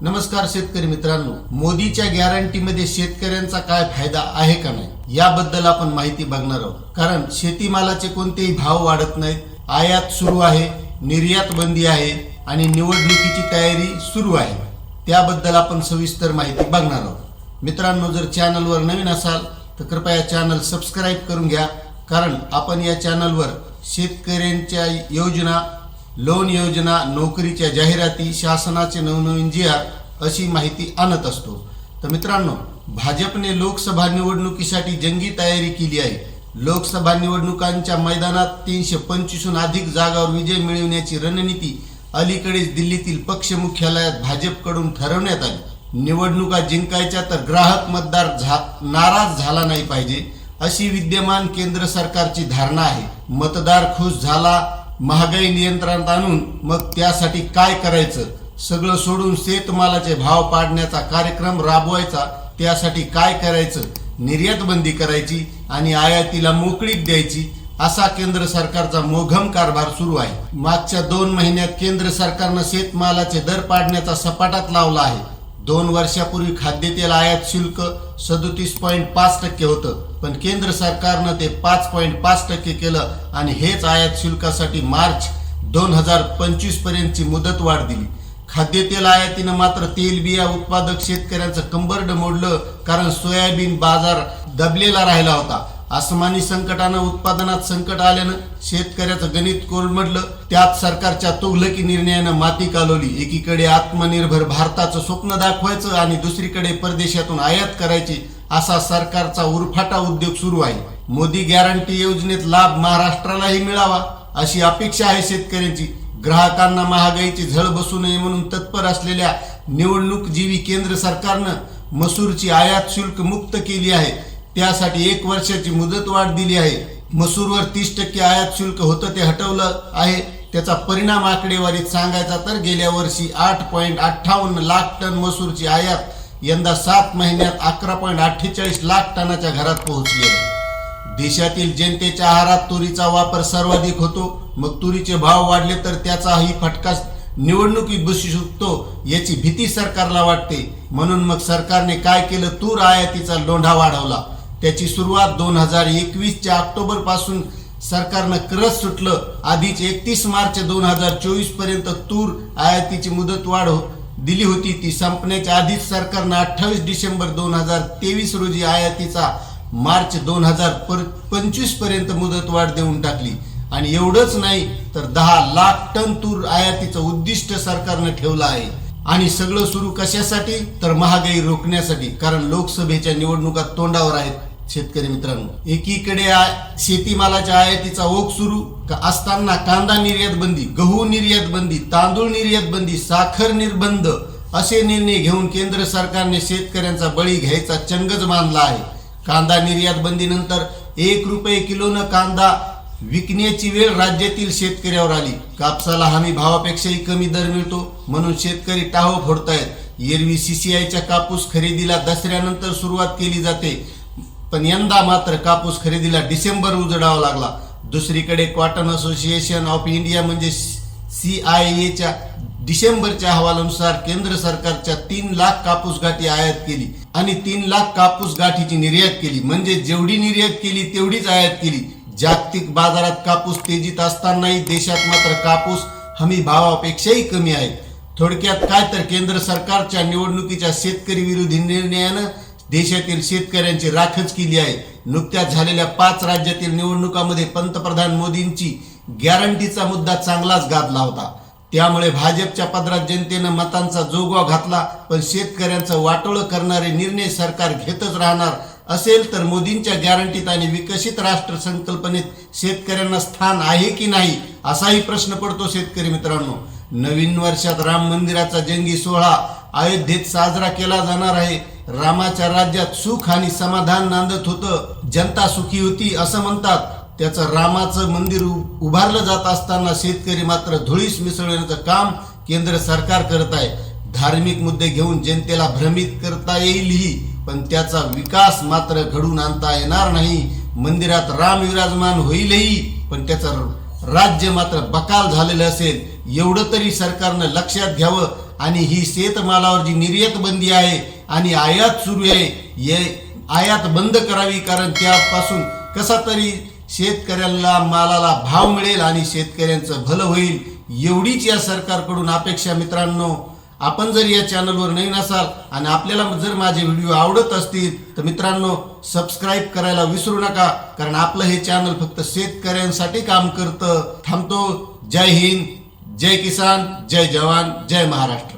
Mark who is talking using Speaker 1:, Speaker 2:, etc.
Speaker 1: नमस्कार शेतकरी मित्रांनो मोदीच्या गॅरंटीमध्ये शेतकऱ्यांचा काय फायदा आहे का नाही याबद्दल आपण माहिती बघणार आहोत. कारण शेतीमालाचे कोणतेही भाव वाढत नाहीत आयात सुरू आहे निर्यात बंदी आहे आणि निवडणुकीची तयारी सुरू आहे. त्याबद्दल आपण सविस्तर माहिती बघणार आहोत. मित्रांनो जर चॅनलवर नवीन असाल तर कृपया चॅनल सबस्क्राईब करून घ्या कारण आपण या चॅनलवर शेतकऱ्यांच्या योजना लोन योजना नोकरीच्या जाहिराती शासनाचे नवनवीन जिया अशी माहिती आणत असतो. तर मित्रांनो भाजपने लोकसभा निवडणुकीसाठी जंगी तयारी केली आहे. लोकसभा निवडणुकांच्या मैदानात तीनशे पंचवीसहून अधिक जागावर विजय मिळविण्याची रणनीती अलीकडेच दिल्लीतील पक्ष मुख्यालयात भाजपकडून ठरवण्यात आली. निवडणुका जिंकायच्या तर ग्राहक मतदार झा नाराज झाला नाही पाहिजे अशी विद्यमान केंद्र सरकारची धारणा आहे. मतदार खुश झाला महागाई नियंत्रणात आणून मग त्यासाठी काय करायचं? सगळं सोडून शेतमालाचे भाव पाडण्याचा कार्यक्रम राबवायचा त्यासाठी काय करायचं? निर्यात बंदी करायची आणि आयातीला मोकळीक द्यायची असा केंद्र सरकारचा मोघम कारभार सुरू आहे. मागच्या दोन महिन्यात केंद्र सरकारनं शेतमालाचे दर पाडण्याचा सपाटात लावला आहे. दोन वर्षापूर्वी खाद्यतेल आयात शुल्क सदोतीस पॉईंट पाच टक्के होतं पण केंद्र सरकारनं ते पाच पॉईंट पाच टक्के केलं आणि हेच आयात शुल्कासाठी मार्च दोन हजार पंचवीस पर्यंतची मुदत वाढ दिली. खाद्यतेल आयातीनं मात्र तेलबिया उत्पादक शेतकऱ्यांचं कंबरड मोडलं कारण सोयाबीन बाजार दबलेला राहिला होता. आसमानी संकटानं उत्पादनात संकट आल्यानं शेतकऱ्याचं गणित कोरमडलं त्यात सरकारच्या तुघलकी निर्णयानं माती कालवली. एकीकडे आत्मनिर्भर भारताचं स्वप्न दाखवायचं आणि दुसरीकडे परदेशातून आयात करायची असा सरकारचा उरफाटा उद्योग सुरू आहे. मोदी गॅरंटी योजनेत लाभ महाराष्ट्रालाही मिळावा अशी अपेक्षा आहे शेतकऱ्यांची. ग्राहकांना महागाईची झळ बसू नये म्हणून तत्पर असलेल्या निवडणूक जीवी केंद्र सरकारनं मसूरची आयात शुल्क मुक्त केली आहे. त्यासाठी एक वर्षाची मुदत वाढ दिली आहे. मसूरवर तीस टक्के आयात शुल्क होतं ते हटवलं आहे. त्याचा परिणाम आकडेवारीत सांगायचा तर गेल्या वर्षी आठ पॉईंट अठ्ठावन्न लाख टन मसूरची आयात यंदा सात महिन्यात अकरा पॉईंट अठ्ठेचाळीस लाख टनाच्या घरात पोहोचली आहे. देशातील जनतेच्या आहारात तुरीचा वापर सर्वाधिक होतो. मग तुरीचे भाव वाढले तर त्याचाही फटका निवडणुकीत बसू शकतो याची भीती सरकारला वाटते. म्हणून मग सरकारने काय केलं? तूर आयातीचा लोंढा वाढवला. त्याची सुरुवात दोन हजार एकवीसच्या ऑक्टोबरपासून सरकारनं करत सुटलं. आधीच एकतीस मार्च दोन हजार चोवीसपर्यंत तूर आयातीची मुदत वाढ हो- दिली होती. ती संपण्याच्या आधीच सरकारनं अठ्ठावीस डिसेंबर दोन हजार तेवीस रोजी आयातीचा मार्च दोन हजार पंचवीसपर्यंत मुदतवाढ देऊन टाकली. आणि एवढंच नाही तर दहा लाख टन तूर आयातीचं उद्दिष्ट सरकारनं ठेवलं आहे. आणि सगळं सुरू कशासाठी? तर महागाई रोखण्यासाठी. कारण लोकसभेच्या निवडणुका तोंडावर आहेत. शेतकरी मित्रांनो एकीकडे आ- शेतीमालाच्या आयातीचा ओघ सुरू. असताना कांदा निर्यात बंदी गहू निर्यात बंदी तांदूळ निर्यात बंदी साखर निर्बंध असे निर्णय घेऊन केंद्र सरकारने शेतकऱ्यांचा बळी घ्यायचा चंगच बांधला आहे. कांदा निर्यात बंदीनंतर एक रुपये किलोनं कांदा विकण्याची वेळ राज्यातील शेतकऱ्यावर आली. कापसाला हमी भावापेक्षाही कमी दर मिळतो म्हणून शेतकरी टाहो फोडतायत. एरवी सीसीआयच्या कापूस खरेदीला दसऱ्यानंतर सुरुवात केली जाते. पण यंदा मात्र कापूस खरेदीला डिसेंबर उजडावा लागला. दुसरीकडे कॉटन असोसिएशन ऑफ इंडिया म्हणजे सी आय एच्या डिसेंबरच्या अहवालानुसार केंद्र सरकारच्या तीन लाख कापूस गाठी आयात केली आणि तीन लाख कापूस गाठीची निर्यात केली. म्हणजे जेवढी निर्यात केली तेवढीच आयात केली. जागतिक बाजारात कापूस तेजीत असतानाही देशात मात्र कापूस हमी भावापेक्षाही कमी आहे. थोडक्यात काय तर केंद्र सरकारच्या निवडणुकीच्या शेतकरी विरोधी निर्णयानं देशातील शेतकऱ्यांची राखच केली आहे. नुकत्याच झालेल्या पाच राज्यातील निवडणुकामध्ये पंतप्रधान मोदींची गॅरंटीचा मुद्दा चांगलाच गाजला होता. त्यामुळे भाजपच्या पदरात जनतेनं मतांचा जोगवा घातला पण शेतकऱ्यांचं वाटोळं करणारे निर्णय सरकार घेतच राहणार असेल तर मोदींच्या गॅरंटीत आणि विकसित राष्ट्र संकल्पनेत शेतकऱ्यांना स्थान आहे की नाही असाही प्रश्न पडतो शेतकरी मित्रांनो. नवीन वर्षात राम मंदिराचा जंगी सोहळा अयोध्येत साजरा केला जाणार आहे. रामाच्या राज्यात सुख आणि समाधान नांदत होतं. जनता सुखी होती असं म्हणतात. त्याचं रामाचं मंदिर उ- उभारलं जात असताना शेतकरी मात्र धुळीस मिसळण्याचं काम केंद्र सरकार करत आहे. धार्मिक मुद्दे घेऊन जनतेला भ्रमित करता येईलही पण त्याचा विकास मात्र घडून आणता येणार नाही. मंदिरात राम विराजमान होईलही पण त्याचं राज्य मात्र बकाल झालेलं असेल. एवढं तरी सरकारनं लक्षात घ्यावं आणि ही शेतमालावर जी निर्यात बंदी आहे आणि आयात सुरू आहे. हे आयात बंद करावी कारण त्यापासून कसा तरी शेतकऱ्याला मालाला भाव मिळेल आणि शेतकऱ्यांचं भलं होईल एवढीच या सरकारकडून अपेक्षा मित्रांनो. आपण जर या चॅनलवर नवीन असाल आणि आपल्याला जर माझे व्हिडिओ आवडत असतील तर मित्रांनो सबस्क्राईब करायला विसरू नका. कारण आपलं हे चॅनल फक्त शेतकऱ्यांसाठी काम करतं. थांबतो. जय हिंद. जय किसान. जय जवान. जय महाराष्ट्र.